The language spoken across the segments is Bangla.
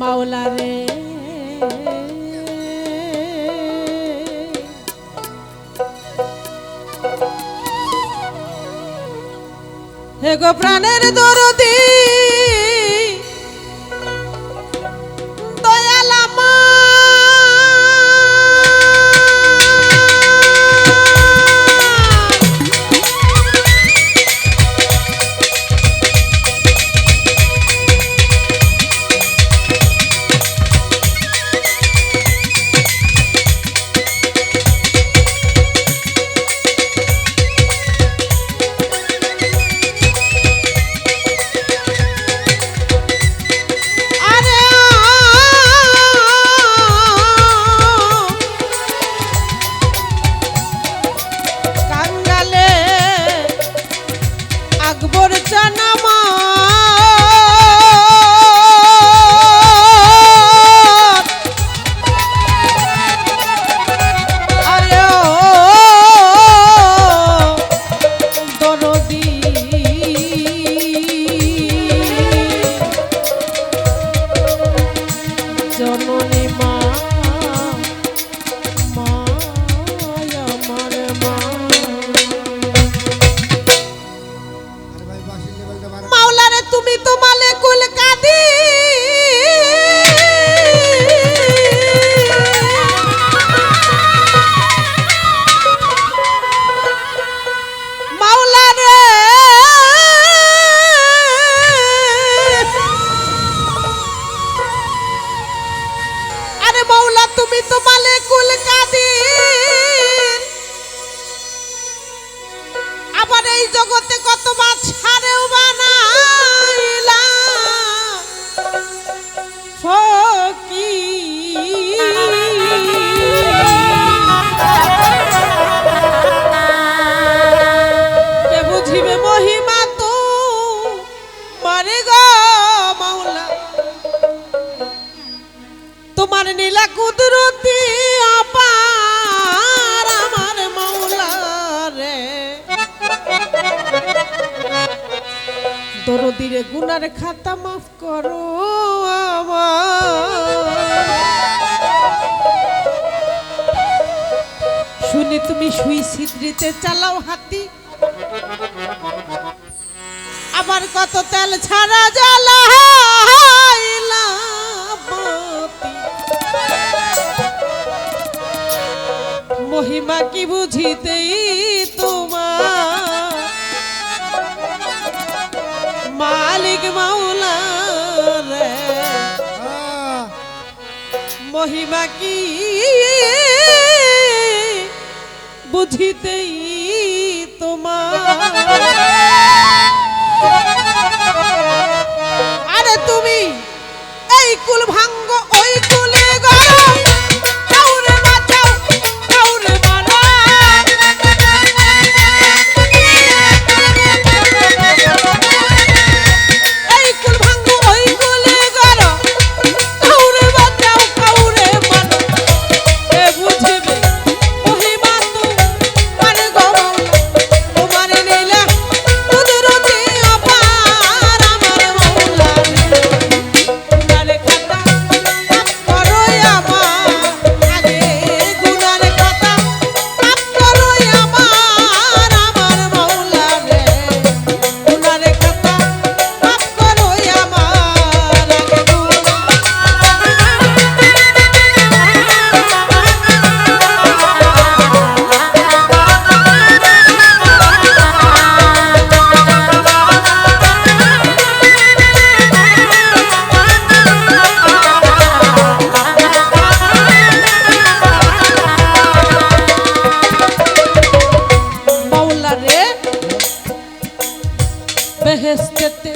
মাওলা রে। হে গো প্রাণের দরদী। দরদিরে গুনার খাতা মাফ করো শুনে তুমি শুই সিদ্রিতে চালাও হাতি। আমার কত তেল ছাড়া জ্বালা মহিমা কি বুঝিতেই তো মালিক মাওলা রে। মহিমা কি? বুঝিতেই তোমার। আরে তুমি এই কুলভাঙ্গ ও খেতে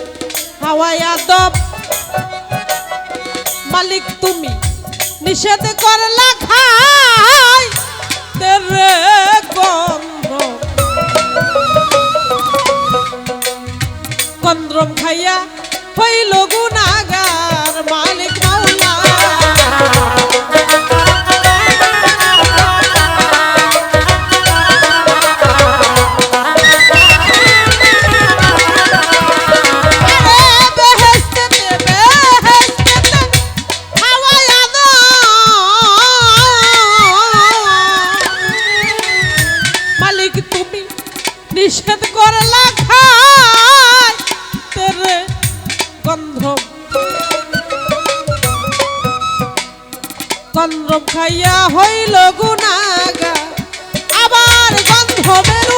হাওয়াই আদব। মালিক তুমি নিষেধ করলা খাই। তেরে গন্ধ। কন্দ্রম খাইয়া হইল গু চন্দম খাইয়া হইল গুনাগা আবার গন্ধ বেরু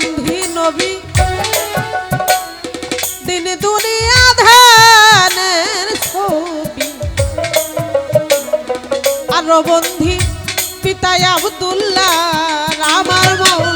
গান্ধী নবী। দিন দুনিয়া পিতা আবদুল্লাহ আমার মা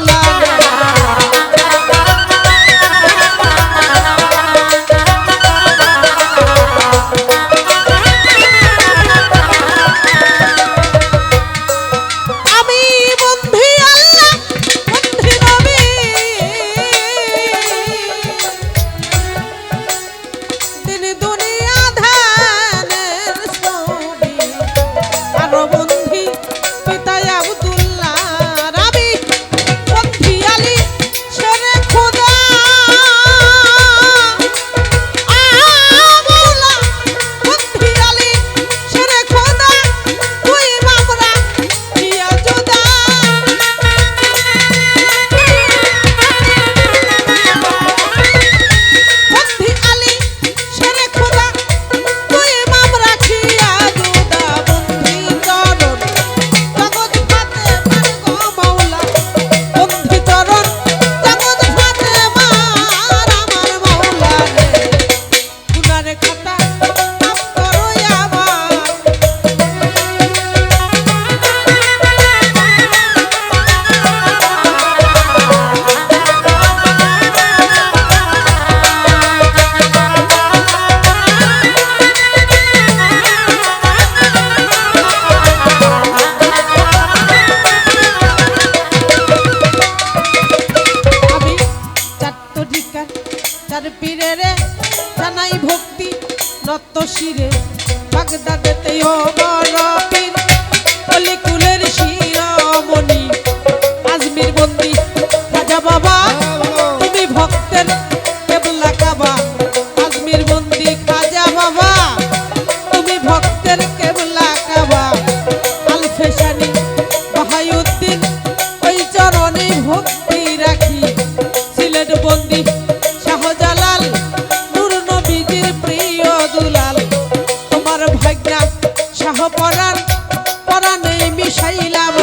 সাইলাম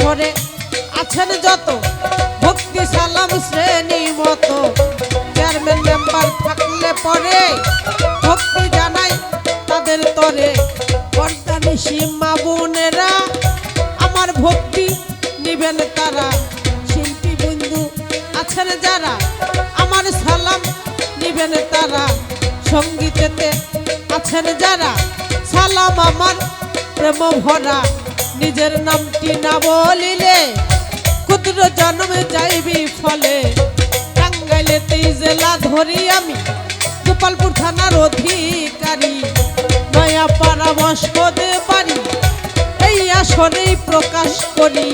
আসরে আছেন যত ভক্তি সালাম শ্রেণি মতো। চেয়ারম্যান মেম্বার থাকলে পরে ভক্তি জানাই তাদের তরে। কর্তানি সীমা বোনেরা, আমার ভক্তি নিবেন তারা। শিল্পী বন্ধু আছেন যারা, আমার সালাম নিবেন তারা। সঙ্গীতেতে আছেন যারা, সালাম আমার প্রেম ভরা। নিজের নামটি না বলিলে ক্ষুদ্র জন্মে যাইবি ফলে। টাঙ্গাইলে তেই জেলা ধরি আমি, গোপালপুর থানার অধিকারী। নয়া পারামর্শ দে পারি, এই আসনেই প্রকাশ করি।